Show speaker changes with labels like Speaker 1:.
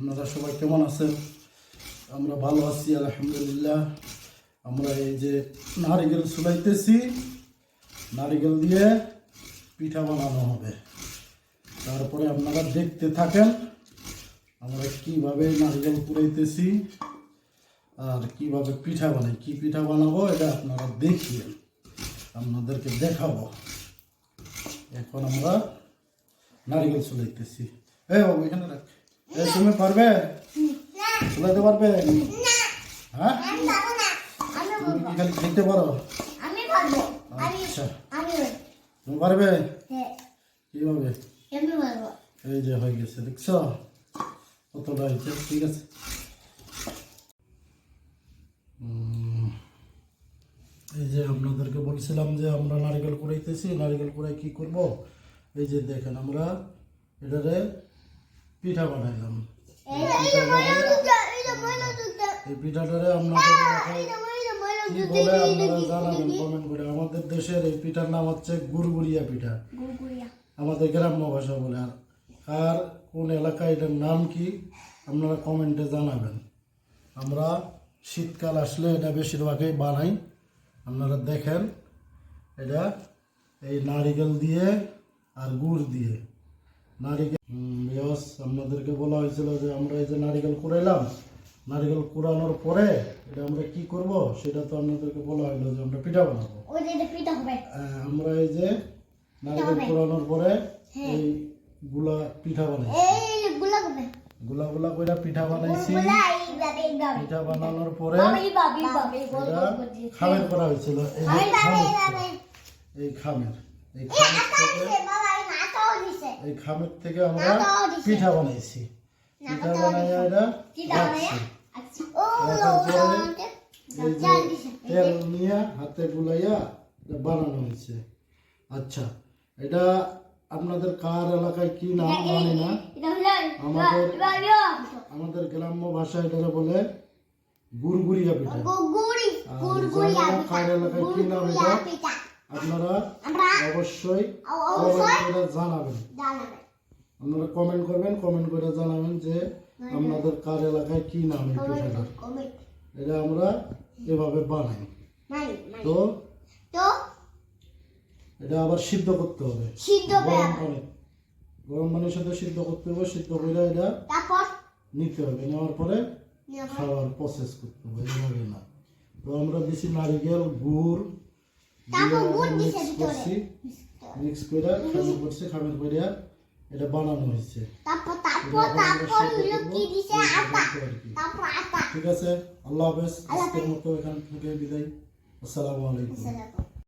Speaker 1: আপনারা সবাই কেমন আছেন? আমরা ভালো আছি, আলহামদুলিল্লাহ। আমরা এই যে নারিকেল চুলাইতেছি নারিকেল দিয়ে পিঠা বানানো হবে। তারপরে আপনারা দেখতে থাকেন আমরা কীভাবে নারিকেল কুড়াইতেছি আর কীভাবে পিঠা বানাই। কি পিঠা বানাবো এটা আপনারা দেখিয়ে আপনাদেরকে দেখাবো। এখন আমরা নারিকেল চুলাইতেছি হ্যাঁ বাবু, এখানে রাখ। তুমি পারবে চুলাইতে পারবে হ্যাঁ?
Speaker 2: আমি পারব আমি
Speaker 1: তুমি কি খালি খেতে পারো? আচ্ছা। তুমি পারবে?
Speaker 2: হ্যাঁ।
Speaker 1: কীভাবে? এই যে হয়ে গেছে দেখছ? কতটা হয়েছে? ঠিক আছে। এই যে আপনাদেরকে বলছিলাম যে আমরা নারকেল কুড়াইতেছি। নারকেল কুড়াই কি করব? এই যে দেখেন আমরা এটারে পিঠা বানাইলাম।
Speaker 2: এই
Speaker 1: পিঠাটারে আপনাদের আমাদের দেশের এই পিঠার নাম হচ্ছে গুড়গুড়িয়া পিঠা। আমাদের গ্রাম্য ভাষা বলে। আর আর কোন এলাকায় এটার নাম কি আপনারা কমেন্টে জানাবেন। আমরা শীতকাল আসলে এটা বেশিরভাগই বানাই। আপনারা দেখেন এটা এই নারিকেল দিয়ে আর গুড় দিয়ে। নারিকেল বিয়স আপনাদেরকে বলা হয়েছিল যে আমরা এই যে নারিকেল কুড়াইলাম নারিকেল কুড়ানোর পরে এটা আমরা কি করব সেটা তো আপনাদেরকে বলা হলো যে আমরা পিঠা বানাবো।
Speaker 2: ওই যে এটা পিঠা হবে।
Speaker 1: আমরা এই যে নারিকেল পোড়ানোর পরে এই গুলা পিঠা বানাইছি।
Speaker 2: এই গুলা
Speaker 1: গুলা গুলা কইরা পিঠা বানাইছি। পিঠা বানানোর পরে খামের করা হয়েছিল। এই খামের এই খামের। এই খামের
Speaker 2: এই
Speaker 1: খামের থেকে আমরা পিঠা বানাইছি। পিঠা বানাইয়া এটা রাখছি। তেল নিয়ে হাতে গুলাইয়া বানানো হয়েছে। আচ্ছা এটা আপনাদের কার এলাকায় কি নাম জানি না। আমাদের- আমাদের গ্রাম্য ভাষা এটা বলে গুড়গুড়িয়া পিঠা। আর কার এলাকায় কি নাম এটা। আপনারা
Speaker 2: আমরা
Speaker 1: অবশ্যই
Speaker 2: অবশ্যই
Speaker 1: কমেন্ট করে জানাবেন। আপনারা কমেন্ট করবেন কমেন্ট করে জানাবেন যে আপনাদের কার এলাকায় কি নাম এই পিঠাটার এটা আমরা এভাবে বানাই।
Speaker 2: নাই নাই।
Speaker 1: তো? এটা আবার সিদ্ধ করতে হবে। গরম পানি। গরম পানির সাথে সিদ্ধ করতে হবে সিদ্ধ করে এটা নিতে হবে। নেওয়ার পরে খাওয়ার প্রসেস করতে হবে এভাবে না। তো আমরা বেশি নারিকেল গুড় মিক্স করছি। মিক্স করে খামের করছে খামের করে এটা বানানো হয়েছে। ঠিক আছে আল্লাহ হাফেজ। আজকের মতো এখান থেকে বিদায়। আসসালামু আলাইকুম।